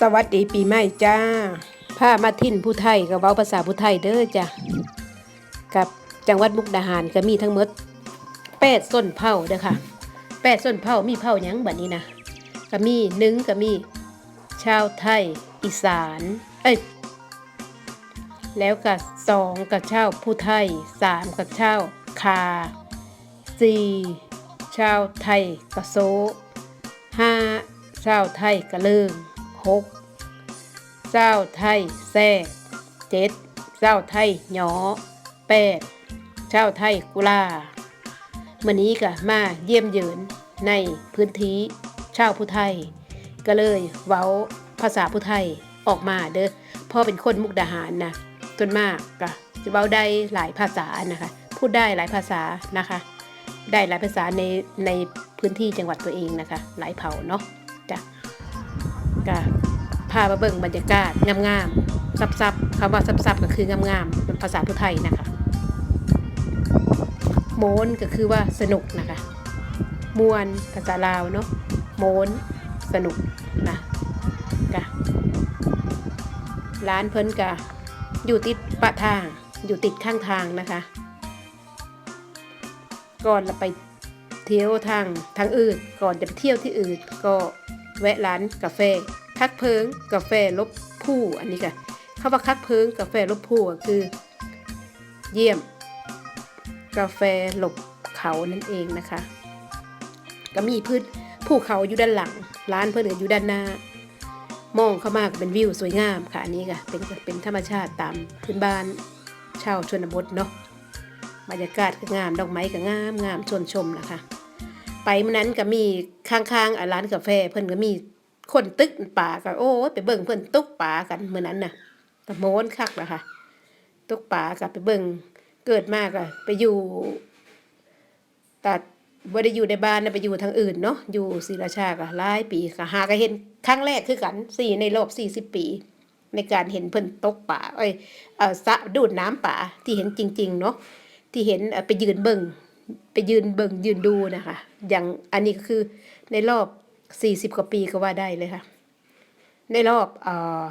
สวัสดีปีใหม่จ้าผ้ามาทิ้นผู้ไทยกับเว้าภาษาผู้ไทยเด้อจ้ะกับจังหวัดมุกดาหารก็มีทั้งหมดแปดส้นเผาเด้อค่ะแปดส้นเผามีเผาหยังแบัดนี้นะก็มีหนึ่งก็มี ชาวไทย อีสาน เอ้ยแล้วก็สองกับชาวผู้ไทยสามกับชาวคาสี่ชาวไทยกะโซห้าชาวไทยกะเลิง หกชาไทยแซ่เจ็ดชาไทยหยอแปดชาไทยกุลาเมื่อนี้ก็มาเยี่ยมเยือนในพื้นที่ชาวผู้ไทย ก็เลยเว้าภาษาผู้ไทยออกมาเด้อพ่อเป็นคนมุกดาหารนะจนมากก็จะเว้าได้หลายภาษานะคะ พูดได้หลายภาษานะคะ ได้หลายภาษาในในพื้นที่จังหวัดตัวเองนะคะ หลายเผ่าเนาะจ้ะ ก็พามาเบิ่งบรรยากาศงามๆซับๆคำว่าซับๆก็คืองามๆเป็นภาษาผู้ไทยนะคะโมนก็คือว่าสนุกนะคะมวนภาษาลาวเนาะโมนสนุกนะกะร้านเพิ่นกะอยู่ติดปะทางอยู่ติดข้างทางนะคะ ก่อนเราไปเที่ยวทางทางอื่นก่อนจะไปเที่ยวที่อื่นก็แวะร้านกาแฟ คักเพิงกาแฟลบผู้อันนี้ค่ะคำว่าคักเพิงกาแฟลบผู้ก็คือ เยี่ยม กาแฟหลบเขานั่นเองนะคะ ก็มีพื้นภูเขาอยู่ด้านหลัง ร้านเพื่อนอยู่ด้านหน้า มองเข้ามากเป็นวิวสวยงามค่ะอันนี้ค่ะเป็นเป็นธรรมชาติตามพื้นบ้านชาวชนบทเนาะบรรยากาศก็งามดอกไม้ก็งามงามชวนชมนะคะ ไปเมื่อนั้นก็มีข้างๆร้านกาแฟเพิ่นก็มี คนตึกป่าก็โอ้ไปเบิ่งเพิ่อนตุกป่ากันเมื่อนั้นน่ะตะโมนคักนะคะตุกป่ากับไปเบิ่งเกิดมากอะไปอยู่ตัดบ่ได้อยู่ในบ้านนะไปอยู่ทางอื่นเนาะอยู่ศรีราชาก็หลายปีก็หาก็เห็นครั้งแรกคือกันสี่ในรอบสี่สิบปี ในการเห็นเพิ่นตกป่าเอ้ยเออสะดูดน้ำป่าที่เห็นจริง ๆ เนาะที่เห็นไปยืนเบิ่งไปยืนเบิ่งยืนดูนะคะ อย่างอันนี้ก็คือในรอบ สี่สิบกว่าปีก็ว่าได้เลยค่ะ ในรอบเอ่อ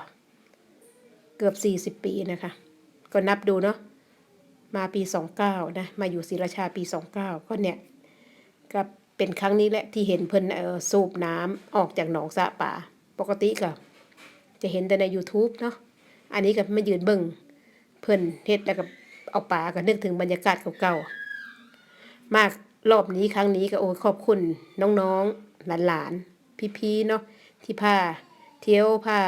เกือบสี่สิบปีนะคะ ก็นับดูเนาะมาปีสองเก้านะมาอยู่ศรีราชาปีสองเก้าก็เนี่ยก็เป็นครั้งนี้แหละที่เห็นเพิ่นเออสูบน้ำออกจากหนองสะป่า ปกติก็จะเห็นแต่ใน YouTube เนาะอันนี้ก็มายืนเบิ่งเพิ่นเฮ็ดแล้วก็เอาป่าก็นึกถึงบรรยากาศเก่าๆมาก รอบนี้ครั้งนี้ก็โอ้ยขอบคุณน้องๆหลานๆพี่ๆเนาะที่พาเที่ยวพา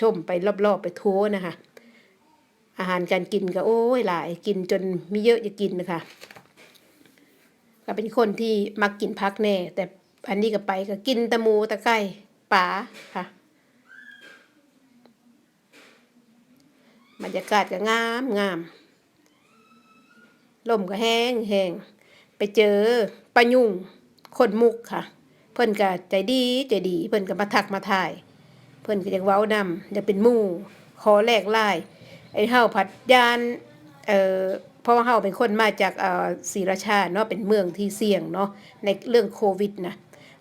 ชมไปรอบๆไปทัวร์นะคะ อาหารการกินก็โอ้ยหลายกินจนมีเยอะจะกินนะคะก็เป็นคนที่มักกินพักแน่ แต่อันนี้ก็ไปก็กินตะมูตะไก่ป่าค่ะบรรยากาศก็งามงามลมก็แห้งแห้ง ไปเจอปายุงคนมุกค่ะ เพิ่นก็ใจดีใจดี เพิ่นก็มาทักมาถ่าย เพิ่นก็อยากเว้านำอยากเป็นมู่ขอแลกไล่ไอ้เฮาพัดยานเอ่อเพราะว่าเฮาเป็นคนมาจากเอ่อศรีราชาเนาะเป็นเมืองที่เสี่ยงเนาะในเรื่องโควิดนะ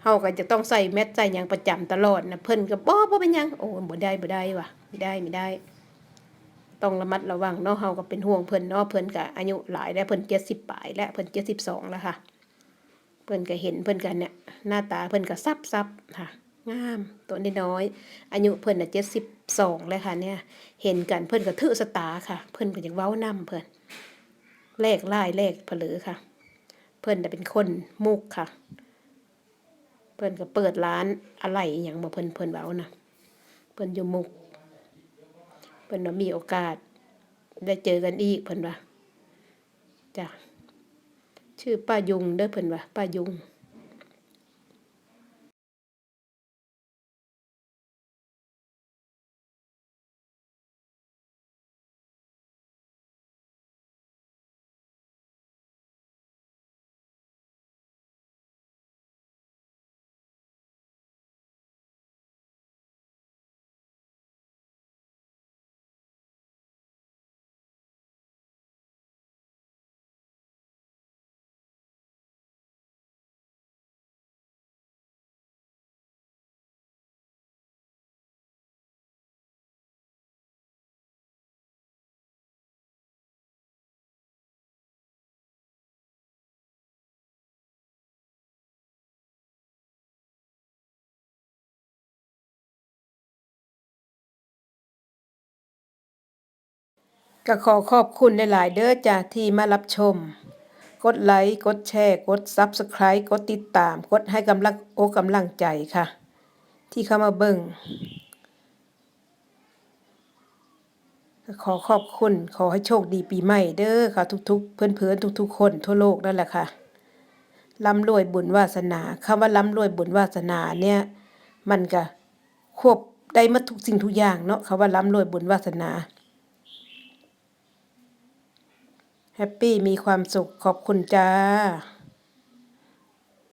เฮาก็จะต้องใส่แมสใส่หยังประจำตลอดนะเพิ่นก็บ่บ่เป็นหยังโอ้บ่ได้บ่ได้ว่ะไม่ได้ไม่ได้ ต้องระมัดระวังเนาะเฮาก็เป็นห่วงเพิ่นเนาะเพิ่นก็อายุหลายแล้วเพิ่น70ปลายแล้วเพิ่น72แล้วค่ะ เพิ่นก็เห็นเพิ่นกันเนี่ยหน้าตาเพิ่นก็ซับซับค่ะงามตัวน้อยๆอายุเพิ่นน่ะ72แล้วค่ะเนี่ย เห็นกันเพิ่นก็ถือสตาค่ะ เพิ่นก็ยังเว้านํเพิ่นแลกลายแลกเผลอค่ะ เพิ่นน่ะเป็นคนมุกค่ะ เพิ่นก็เปิดร้านอะไรอย่างบ่เพิ่นเพิ่นเว้านะเพิ่นอยู่มุก เพิ่นว่ามีโอกาส ได้เจอกันอีกเพิ่นว่าจ้ะชื่อป้ายุงเด้อเพิ่นว่าป้ายุง ก็ขอขอบคุณหลาย ๆ เด้อจ้าที่มารับชม กดไลค์ กดแชร์ กด Subscribe กดติดตาม กดให้กำลังโอกำลังใจค่ะ ที่เข้ามาเบิ่งก็ขอขอบคุณ ขอให้โชคดีปีใหม่เด้อค่ะ ทุก ๆ เพื่อน ๆ ทุก ๆ คนทั่วโลกนั่นแหละค่ะร่ำรวยบุญวาสนาคำว่าร่ำรวยบุญวาสนาเนี่ย มันก็ควบได้มาทุกสิ่งทุกอย่างเนาะคำว่าร่ำรวยบุญวาสนา แฮปปี้มีความสุขขอบคุณจ้า